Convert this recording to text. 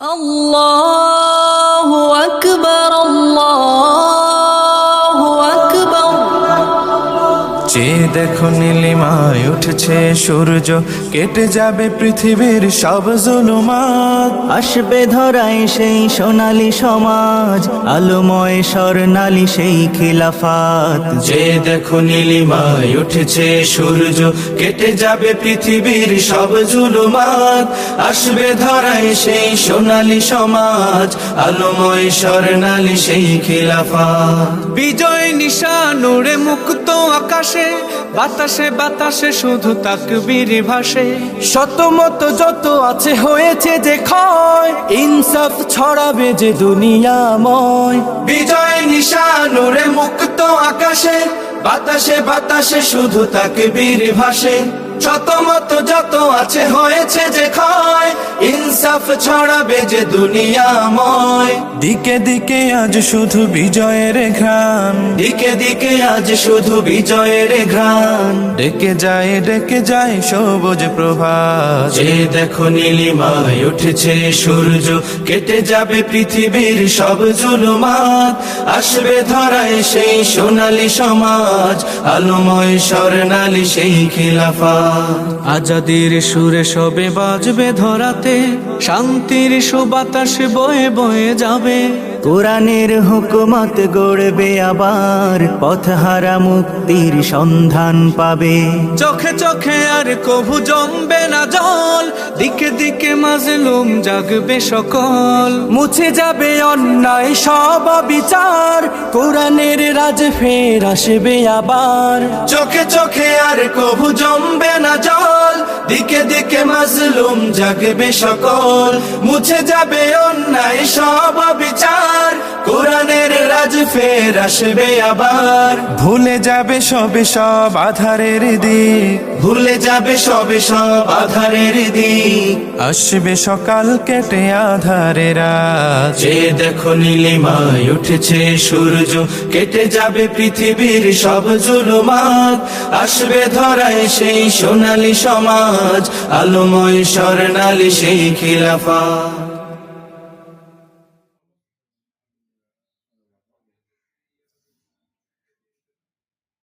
Allah যে দেখো নীলিমায় উঠছে সূর্য কেটে যাবে পৃথিবীর সব জুলুমাত। আসবে ধরায় সেই সোনালী সমাজ আলোময় স্বর্ণালী সেই খিলাফাত। যে দেখো নীলিমায় উঠেছে সূর্য কেটে যাবে পৃথিবীর সব জুলুমাত। আসবে ধরায় সেই সোনালী সমাজ আলোময় স্বর্ণালী সেই খিলাফাত। বিজয় নিশান উড়ে মুক্ত আকাশে বাতাসে বাতাসে শুধু তাকবীর ভাসে। শত মত যত আছে হয়েছে যে ক্ষয় ইনসাফ ছড়াবে যে দুনিয়াময়। বিজয় নিশান মুক্ত আকাশে বাতাসে বাতাসে শুধু তাকে বীর ভাসে। শত মত যত আছে হয়েছে যে ক্ষয় ইনসাফ ছড়াবে যে দুনিয়াময়। দিকে দিকে আজ শুধু বিজয়ের ঘ্রাণ। দিকে দিকে আজ শুধু বিজয়ের ঘ্রাণ। ডেকে যায় ডেকে যায় সবুজ প্রভাত। যে দেখো নীলিমায় উঠেছে সূর্য কেটে যাবে পৃথিবীর সব জুলুমাত। আসবে ধরায় সেই সোনালী সমাজ আলোময় স্বর্ণালী সেই খিলাফা আজাদির সুরে সবে বাজবে ধরাতে শান্তির সুবাতাস বয়ে বয়ে যাবে। কোরআনের হুকুমত গড়বে আবার, পথহারা মুক্তির সন্ধান পাবে। চোখে চোখে আর কভু জমবে না জল, দিকে দিকে মাজলুম জাগবে সকল। মুছে যাবে অন্যায় সব বিচার কোরআনের রাজ ফের আসবে আবার। চোখে চোখে আর কভু জমবে না জল দিকে দিকে মাজলুম জাগবে সকল মুছে যাবে অন্যায় সব বিচার কোরআনের রাজ ফের আসবে আবার। ভুলে যাবে সবে সব আধারের দিক। ভুলে যাবে সবে সব আধারের দিক। আসবে সকাল কেটে আধারের যে দেখো নীলিমায় উঠেছে সূর্য কেটে যাবে পৃথিবীর সব জুলুমাত। আসবে ধরায় সেই সোনালী সমাজ আলোময় স্বর্ণালী সেই খিলাফা